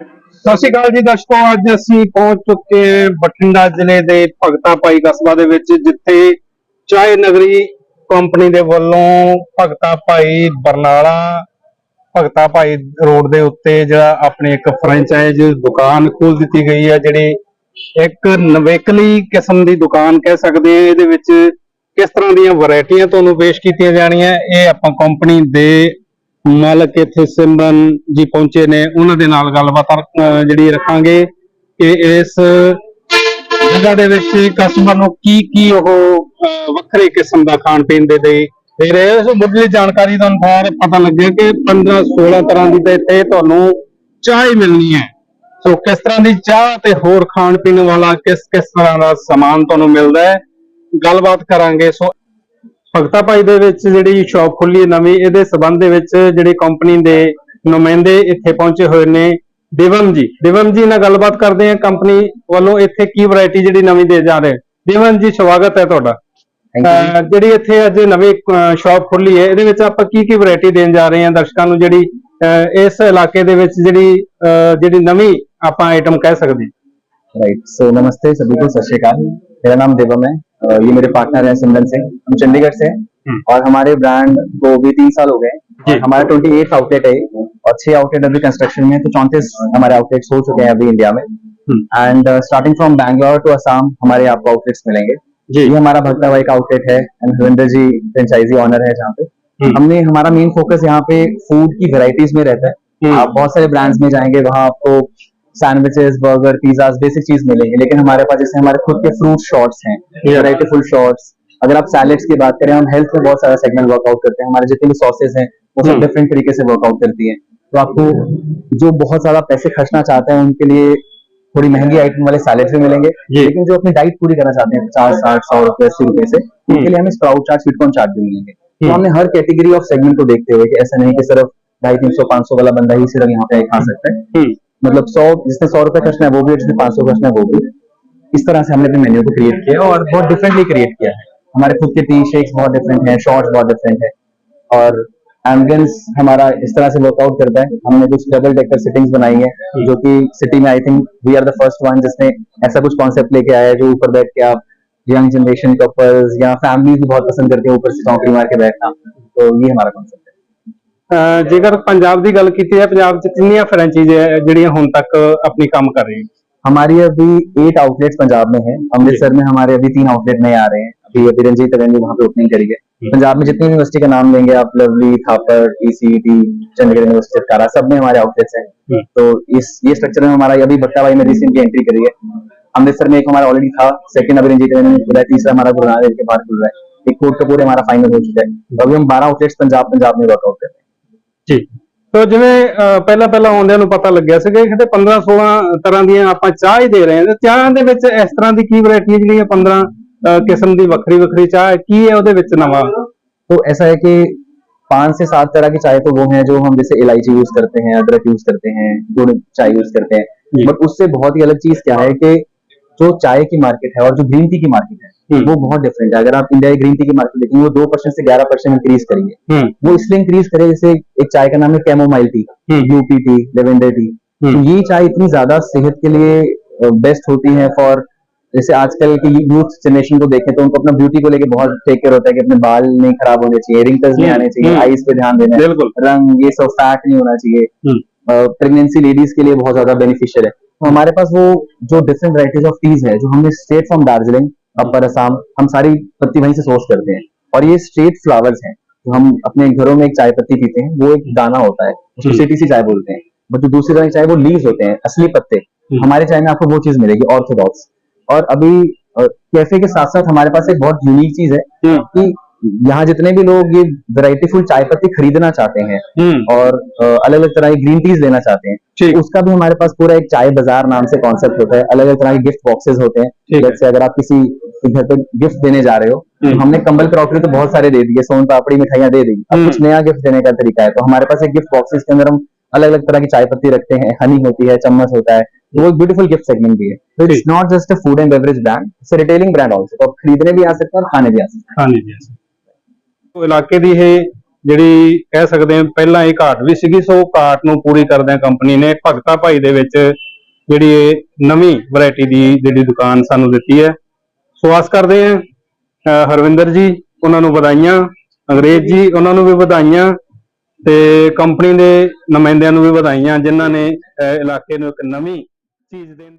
ਸਤਿ ਸ਼੍ਰੀ ਅਕਾਲ ਜੀ ਦਰਸ਼ਕੋ, ਅੱਜ ਅਸੀਂ ਪਹੁੰਚ ਚੁੱਕੇ ਹਾਂ ਬਠਿੰਡਾ ਜ਼ਿਲ੍ਹੇ ਦੇ ਭਗਤਾ ਭਾਈ ਕਸਬਾ ਦੇ ਵਿੱਚ, ਜਿੱਥੇ ਚਾਹ ਨਗਰੀ ਕੰਪਨੀ ਦੇ ਵੱਲੋਂ ਭਗਤਾ ਭਾਈ ਬਰਨਾਲਾ, ਭਗਤਾ ਭਾਈ ਰੋਡ ਦੇ ਉੱਤੇ ਜਿਹੜਾ ਆਪਣੀ ਇੱਕ ਫਰੈਂਚਾਈਜ਼ ਦੁਕਾਨ ਖੋਲ ਦਿੱਤੀ ਗਈ ਹੈ, ਜਿਹੜੀ ਇੱਕ ਨਵੇਕਲੀ ਕਿਸਮ ਦੀ ਦੁਕਾਨ ਕਹਿ ਸਕਦੇ ਹਾਂ। ਇਹਦੇ ਵਿੱਚ ਕਿਸ ਤਰ੍ਹਾਂ ਦੀਆਂ ਵੈਰਾਈਟੀਆਂ ਤੁਹਾਨੂੰ ਪੇਸ਼ ਕੀਤੀਆਂ ਜਾਣੀਆਂ, ਇਹ ਆਪਾਂ ਕੰਪਨੀ ਦੇ ਮਾਲਕ ਇੱਥੇ ਸਿਮਰਨ ਜੀ ਪਹੁੰਚੇ ਨੇ ਉਹਨਾਂ ਦੇ ਨਾਲ ਗੱਲਬਾਤ ਅਹ, ਜਿਹੜੀ ਰੱਖਾਂਗੇ ਕਿ ਇਸ ਜਗ੍ਹਾ ਦੇ ਵਿੱਚ ਕਸਟਮਰ ਨੂੰ ਕੀ ਕੀ ਉਹ ਵੱਖਰੇ ਕਿਸਮ ਦਾ ਖਾਣ ਪੀਣ ਦੇ ਦੇ ਦੇ ਰਹੇ ਆ। ਸੋ ਮੁੱਢਲੀ ਜਾਣਕਾਰੀ ਦੇ ਅਨੁਸਾਰ ਪਤਾ ਲੱਗਿਆ ਕਿ 15 16 ਤਰ੍ਹਾਂ ਦੀ ਤਾਂ ਇੱਥੇ ਤੁਹਾਨੂੰ ਚਾਹ ਹੀ ਮਿਲਣੀ ਹੈ ਸੋ ਕਿਸ ਤਰ੍ਹਾਂ ਦੀ ਚਾਹ ਤੇ ਹੋਰ ਖਾਣ ਪੀਣ ਵਾਲਾ ਕਿਸ ਕਿਸ ਤਰ੍ਹਾਂ ਦਾ ਸਮਾਨ ਤੁਹਾਨੂੰ ਮਿਲਦਾ ਹੈ ਗੱਲਬਾਤ ਕਰਾਂਗੇ ਸੋ ਭਗਤਾ ਭਾਈ ਦੇ ਵਿੱਚ ਜਿਹੜੀ ਸ਼ਾਪ ਖੁੱਲੀ ਨਵੀਂ ਇਹਦੇ ਸਬੰਧ ਦੇ ਵਿੱਚ ਜਿਹੜੀ ਕੰਪਨੀ ਦੇ ਨੁਮਾਇੰਦੇ ਇੱਥੇ ਪਹੁੰਚੇ ਹੋਏ ਨੇ ਦਿਵਮ ਜੀ। ਦਿਵਮ ਜੀ ਨਾਲ ਗੱਲਬਾਤ ਕਰਦੇ ਹਾਂ ਕੰਪਨੀ ਵੱਲੋਂ ਇੱਥੇ ਕੀ ਵੈਰਾਈਟੀ ਜਿਹੜੀ ਨਵੀਂ ਦੇ ਜਾ ਰਹੇ। ਦਿਵਮ ਜੀ ਸਵਾਗਤ ਹੈ ਤੁਹਾਡਾ। ਜਿਹੜੀ ਇੱਥੇ ਅੱਜ ਨਵੀਂ ਸ਼ਾਪ ਖੁੱਲੀ ਹੈ ਇਹਦੇ ਵਿੱਚ ਆਪਾਂ ਕੀ ਕੀ ਵੈਰਾਈਟੀ ਦੇਣ ਜਾ ਰਹੇ ਹਾਂ ਦਰਸ਼ਕਾਂ ਨੂੰ ਜਿਹੜੀ ਇਸ ਇਲਾਕੇ ਦੇ ਵਿੱਚ ਜਿਹੜੀ ਜਿਹੜੀ ਨਵੀਂ ਆਪਾਂ ਆਈਟਮ ਕਹਿ ਸਕਦੇ ਹਾਂ। ਰਾਈਟ ਸੋ ਨਮਸਤੇ ਸਭੀ ਕੋ ਸਤਿ ਸ਼੍ਰੀ ਅਕਾਲ। ਮੇਰਾ ਨਾਮ ਦਿਵਮ ਹੈ। ये मेरे पार्टनर हैं सिमरन सिंह हम चंडीगढ़ से हैं हम्म। और हमारे ब्रांड को भी तीन साल हो गए। हमारा ट्वेंटी एट आउटलेट है और छह आउटलेट अभी कंस्ट्रक्शन में हैं, तो चौंतीस हमारे आउटलेट हो चुके हैं अभी इंडिया में। And starting from Bangalore to Assam हमारे आपको आउटलेट्स मिलेंगे जी। ये हमारा भक्ता भाई का आउटलेट है and Harinder ji franchise owner है जहाँ पे हम्म। हमने हमारा मेन फोकस यहाँ पे फ़ूड की वेराइटीज में रहता है हम्म। आप बहुत सारे ब्रांड्स में जाएँगे वहाँ आपको सैंडविचेस बर्गर पिज्जा बेसिक चीज़ मिलेंगे लेकिन हमारे पास जैसे हमारे खुद के फ्रूट शॉर्ट्स हैं वेराइटी फुल शॉर्ट्स अगर आप सैलेड्स की बात करें हम हेल्थ में बहुत सारा सेगमेंट वर्कआउट करते हैं हमारे जितने भी सॉसेस हैं वो सब। डिफरेंट तरीके से वर्कआउट करती है। तो आपको जो बहुत ज़्यादा पैसे खर्चना चाहते हैं उनके लिए थोड़ी महँगी आइटम वाले सैलेड्स भी मिलेंगे लेकिन जो अपनी डाइट पूरी करना चाहते हैं पचास साठ सौ रुपए अस्सी रुपए से उनके लिए हमें स्प्राउट चार्ट स्वीटकॉर्न चार्ट भी मिलेंगे। तो हम्म। हमने हर कैटेगरी ऑफ़ सेगमेंट को देखते हुए कि ऐसा नहीं कि सिर्फ़ ढाई तीन सौ पाँच सौ वाला बंदा ही सिर्फ़ यहाँ पे खा सकता है। मतलब सौ, जिसने सौ रुपए खर्चना है, वो भी जिसने पाँच सौ खर्चना है, वो भी। इस तरह से हमने अपने मेन्यू को क्रिएट किया और बहुत डिफरेंटली क्रिएट किया है। हमारे खुद के टी शेक्स बहुत डिफरेंट है शॉर्ट्स बहुत डिफरेंट है। और एम्बियंस हमारा इस तरह से वर्कआउट करता है। हमने कुछ डबल डेकर सिटिंग्स बनाई है, जो कि सिटी में I think we are the first one जिसने ऐसा कुछ कॉन्सेप्ट लेके आया है, जो ऊपर बैठ के आप यंग जनरेशन कपल्स या फैमिलीज़ भी बहुत पसंद करते हैं, ऊपर से चौकड़ी मार के बैठना। तो ये हमारा कॉन्सेप्ट ਜੇਕਰ ਪੰਜਾਬ ਦੀ ਗੱਲ ਕੀਤੀ ਹੈ ਪੰਜਾਬ 'ਚ ਕਿੰਨੀਆਂ ਫਰੈਂਚਾਈਜ਼ ਜਿਹੜੀਆਂ ਹੁਣ ਤੱਕ ਆਪਣੀ ਕੰਮ ਕਰ ਰਹੀਆਂ हमारी अभी एट आउटलेट्स पंजाब में है अमृतसर में हमारे अभी तीन आउटलेट नए आ रहे हैं अभी अभी रंजीत अगन जी वहाँ पे ओपनिंग करी है पंजाब में जितनी यूनिवर्सिटी का नाम लेंगे आप Lovely Thapar ECT Chandigarh university Chitkara सब में हमारे आउटलेट्स हम्म। हैं तो इस ये स्ट्रक्चर में हमारा अभी भट्टा भाई में रिसेंटली एंट्री करी है अमृतसर में एक हमारा ऑलरेडी था सेकंड अभी रंजीत अगन में खुला है तीसरा हमारा गुरु नानक के बाहर खुल रहा है एक कोट कपूर हमारा फाइनल हो चुका है तो अभी हम बारह आउटलेट्स पंजाब पंजाब में वर्कआउट कर रहे हैं ਜੀ ਤੋ ਜਿਵੇਂ ਅਹ ਪਹਿਲਾਂ ਪਹਿਲਾਂ ਆਉਂਦਿਆਂ ਨੂੰ ਪਤਾ ਲੱਗਿਆ ਸੀਗਾ ਕਿ ਕਿਤੇ 15 16 ਤਰ੍ਹਾਂ ਦੀਆਂ ਆਪਾਂ ਚਾਹ ਹੀ ਦੇ ਰਹੇ ਹਾਂ ਤੇ ਚਾਹ ਦੇ ਵਿੱਚ ਇਸ ਤਰ੍ਹਾਂ ਦੀ ਕੀ ਵੈਰਾਈਟੀ ਹੈ ਜਿਹੜੀਆਂ 15 ਅਹ ਕਿਸਮ ਦੀ ਵੱਖਰੀ ਵੱਖਰੀ ਚਾਹ ਹੈ ਕੀ ਹੈ ਉਹਦੇ ਵਿੱਚ ਨਵਾਂ तो ऐसा है कि पांच से सात तरह की चाय तो वो हैं जो हम जैसे इलायची यूज करते हैं अदरक यूज करते हैं गुड़ चाय यूज करते हैं जी। बट उससे बहुत ही अलग चीज क्या है कि जो चाय की मार्केट है और जो ग्रीन टी की मार्केट है हम्म। वो बहुत डिफरेंट है। अगर आप इंडिया ग्रीन टी की मार्केट देखेंगे वो दो परसेंट से ग्यारह परसेंट इंक्रीज करिए हम्म। वो इसलिए इंक्रीज करे जैसे एक चाय का नाम है कैमोमाइल टी हम्म। यूपी टी लेवेंडर टी तो हम्म। ये चाय इतनी ज़्यादा सेहत के लिए बेस्ट होती है फॉर जैसे आजकल की यूथ जनरेशन को देखें तो उनको अपना ब्यूटी को लेके बहुत टेक केयर होता है कि अपने बाल नहीं खराब होने चाहिए रिंकल्स नहीं हम्म, आने चाहिए हम्म। आईज पे ध्यान देना बिल्कुल। रंग ये सब फैट नहीं होना चाहिए। हम्म। प्रेगनेंसी लेडीज़ के लिए बहुत ज़्यादा बेनिफिशियल है। तो हमारे पास वो जो डिफरेंट वराइटीज ऑफ़ टीज है जो हमने straight from Darjeeling upper Assam हम सारी पत्ती वहीं से सोर्स करते हैं। और ये स्ट्रेट फ्लावर्स हैं जो हम अपने घरों में एक चाय पत्ती पीते हैं वो एक दाना होता है उसको। सिटी सी चाय बोलते हैं। बट जो दूसरी तरह की चाय वो लीव होते हैं असली पत्ते। हमारे चाय में आपको वो चीज़ मिलेगी ऑर्थोडॉक्स और अभी कैफ़े के साथ साथ हमारे पास एक बहुत यूनिक चीज़ है हम्म कि यहाँ जितने भी लोग ये वैरायटी फुल चाय पत्ती खरीदना चाहते हैं हम्म। और अलग अलग तरह की ग्रीन टीज लेना चाहते हैं उसका भी हमारे पास पूरा एक चाय बाज़ार नाम से कॉन्सेप्ट होता है। अलग अलग तरह के गिफ्ट बॉक्सेस होते हैं। जैसे अगर आप किसी घर पे गिफ्ट देने जा रहे हो तो हम्म। हमने कंबल क्रॉकरी तो बहुत सारे दे दिए सोन पापड़ी मिठाइयाँ दे दी। अब हम्म। कुछ नया गिफ्ट देने का तरीका है तो हमारे पास एक गिफ्ट बॉक्सेस के अंदर हम अलग अलग तरह की चाय पत्ती रखते हैं। हनी होती है चम्मच होता है तो वो एक ब्यूटीफुल गिफ्ट सेगमेंट भी है। तो it's not just a food and beverage brand it's retailing brand also तो आप खरीदने भी आ सकते हैं और खाने भी आ सकते हैं। ਸੋ ਇਲਾਕੇ ਦੀ ਇਹ ਜਿਹੜੀ ਕਹਿ ਸਕਦੇ ਹਾਂ ਪਹਿਲਾਂ ਇਹ ਘਾਟ ਵੀ ਸੀਗੀ, ਸੋ ਘਾਟ ਨੂੰ ਪੂਰੀ ਕਰਦਿਆਂ ਕੰਪਨੀ ਨੇ ਭਗਤਾ ਭਾਈ ਦੇ ਵਿੱਚ ਜਿਹੜੀ ਇਹ ਨਵੀਂ ਵੈਰਾਈਟੀ ਦੀ ਜਿਹੜੀ ਦੁਕਾਨ ਸਾਨੂੰ ਦਿੱਤੀ ਹੈ। ਸੋ ਆਸ ਕਰਦੇ ਹਾਂ ਹਰਵਿੰਦਰ ਜੀ, ਉਹਨਾਂ ਨੂੰ ਵਧਾਈਆਂ, ਅੰਗਰੇਜ਼ ਜੀ, ਉਹਨਾਂ ਨੂੰ ਵੀ ਵਧਾਈਆਂ ਤੇ ਕੰਪਨੀ ਦੇ ਨੁਮਾਇੰਦਿਆਂ ਨੂੰ ਵੀ ਵਧਾਈਆਂ, ਜਿਨ੍ਹਾਂ ਨੇ ਇਲਾਕੇ ਨੂੰ ਇੱਕ ਨਵੀਂ ਚੀਜ਼ ਦੇਣ